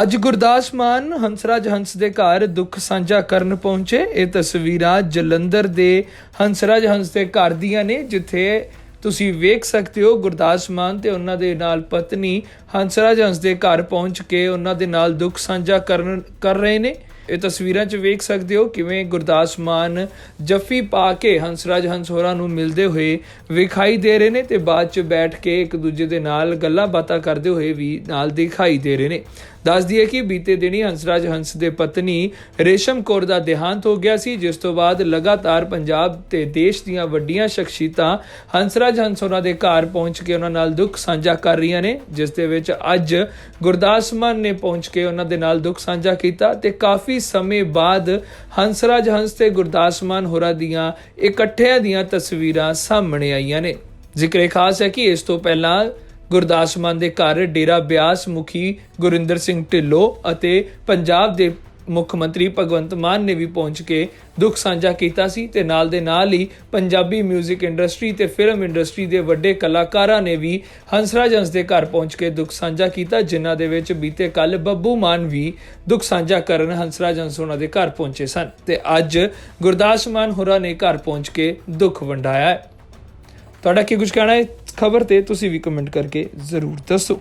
ਅੱਜ ਗੁਰਦਾਸ ਮਾਨ ਹੰਸਰਾਜ ਹੰਸ ਦੇ ਘਰ ਦੁੱਖ ਸਾਂਝਾ ਕਰਨ ਪਹੁੰਚੇ। ਇਹ ਤਸਵੀਰਾਂ ਜਲੰਧਰ ਦੇ ਹੰਸਰਾਜ ਹੰਸ ਦੇ ਘਰ ਦੀਆਂ ਨੇ, ਜਿੱਥੇ ਤੁਸੀਂ ਵੇਖ ਸਕਦੇ ਹੋ ਗੁਰਦਾਸ ਮਾਨ ਤੇ ਉਹਨਾਂ ਦੇ ਨਾਲ ਪਤਨੀ ਹੰਸਰਾਜ ਹੰਸ ਦੇ ਘਰ ਪਹੁੰਚ ਕੇ ਉਹਨਾਂ ਦੇ ਨਾਲ ਦੁੱਖ ਸਾਂਝਾ ਕਰਨ, ਕਰ ਰਹੇ ਨੇ। ਇਹ ਤਸਵੀਰਾਂ 'ਚ ਵੇਖ ਸਕਦੇ ਹੋ ਕਿਵੇਂ ਗੁਰਦਾਸ ਮਾਨ ਜੱਫੀ ਪਾ ਕੇ ਹੰਸਰਾਜ ਹੰਸ ਹੋਰਾਂ ਨੂੰ ਮਿਲਦੇ ਹੋਏ ਵਿਖਾਈ ਦੇ ਰਹੇ ਨੇ ਤੇ ਬਾਅਦ 'ਚ ਬੈਠ ਕੇ ਇੱਕ ਦੂਜੇ ਦੇ ਨਾਲ ਗੱਲਾਂ ਬਾਤਾਂ ਕਰਦੇ ਹੋਏ ਵੀ ਨਾਲ ਦਿਖਾਈ ਦੇ ਰਹੇ ਨੇ। ਦੱਸ ਦਈਏ ਕਿ ਬੀਤੇ ਦਿਨੀ ਹੰਸਰਾਜ ਹੰਸ ਦੇ ਪਤਨੀ ਰੇਸ਼ਮ ਕੌਰ ਦਾ ਦੇਹਾਂਤ ਹੋ ਗਿਆ ਸੀ, ਜਿਸ ਤੋਂ ਬਾਅਦ ਲਗਾਤਾਰ ਪੰਜਾਬ ਤੇ ਦੇਸ਼ ਦੀਆਂ ਵੱਡੀਆਂ ਸ਼ਖਸੀਅਤਾਂ ਹੰਸਰਾਜ ਹੰਸ ਹੋਰਾਂ ਦੇ ਘਰ ਪਹੁੰਚ ਕੇ ਉਹਨਾਂ ਨਾਲ ਦੁੱਖ ਸਾਂਝਾ ਕਰ ਰਹੀਆਂ ਨੇ, ਜਿਸ ਦੇ ਵਿੱਚ ਅੱਜ ਗੁਰਦਾਸ ਮਾਨ ਨੇ ਪਹੁੰਚ ਕੇ ਉਹਨਾਂ ਦੇ ਨਾਲ ਦੁੱਖ ਸਾਂਝਾ ਕੀਤਾ ਤੇ ਕਾਫੀ ਸਮੇਂ ਬਾਅਦ ਹੰਸਰਾਜ ਹੰਸ ਤੇ ਗੁਰਦਾਸ ਮਾਨ ਹੋਰਾਂ ਦੀਆਂ ਇਕੱਠਿਆਂ ਦੀਆਂ ਤਸਵੀਰਾਂ ਸਾਹਮਣੇ ਆਈਆਂ ਨੇ। ਜ਼ਿਕਰ ਇਹ ਖਾਸ ਹੈ ਕਿ ਇਸ ਤੋਂ ਪਹਿਲਾਂ ਗੁਰਦਾਸ ਮਾਨ ਦੇ ਘਰ ਡੇਰਾ ਬਿਆਸ ਮੁਖੀ ਗੁਰਿੰਦਰ ਸਿੰਘ ਢਿੱਲੋਂ ਅਤੇ ਪੰਜਾਬ ਦੇ ਮੁੱਖ ਮੰਤਰੀ ਭਗਵੰਤ ਮਾਨ ਨੇ ਵੀ ਪਹੁੰਚ ਕੇ ਦੁੱਖ ਸਾਂਝਾ ਕੀਤਾ ਸੀ ਤੇ ਨਾਲ ਦੇ ਨਾਲ ਹੀ ਪੰਜਾਬੀ 뮤직 ਇੰਡਸਟਰੀ ਤੇ ਫਿਲਮ ਇੰਡਸਟਰੀ ਦੇ ਵੱਡੇ ਕਲਾਕਾਰਾਂ ਨੇ ਵੀ ਹੰਸਰਾਜ ਹੰਸ ਦੇ ਘਰ ਪਹੁੰਚ ਕੇ ਦੁੱਖ ਸਾਂਝਾ ਕੀਤਾ, ਜਿਨ੍ਹਾਂ ਦੇ ਵਿੱਚ ਬੀਤੇ ਕੱਲ ਬੱਬੂ ਮਾਨ ਵੀ ਦੁੱਖ ਸਾਂਝਾ ਕਰਨ ਹੰਸਰਾਜ ਹੰਸ ਉਹਨਾਂ ਦੇ ਘਰ ਪਹੁੰਚੇ ਸਨ ਤੇ ਅੱਜ ਗੁਰਦਾਸ ਮਾਨ ਹੋਰਾਂ ਨੇ ਘਰ ਪਹੁੰਚ ਕੇ ਦੁੱਖ ਵੰਡਾਇਆ ਤੁਹਾਡਾ ਕੀ ਕੁਝ ਕਹਿਣਾ ਹੈ? ਖਬਰ ਤੇ ਤੁਸੀਂ ਵੀ ਕਮੈਂਟ ਕਰਕੇ ਜ਼ਰੂਰ ਦੱਸੋ।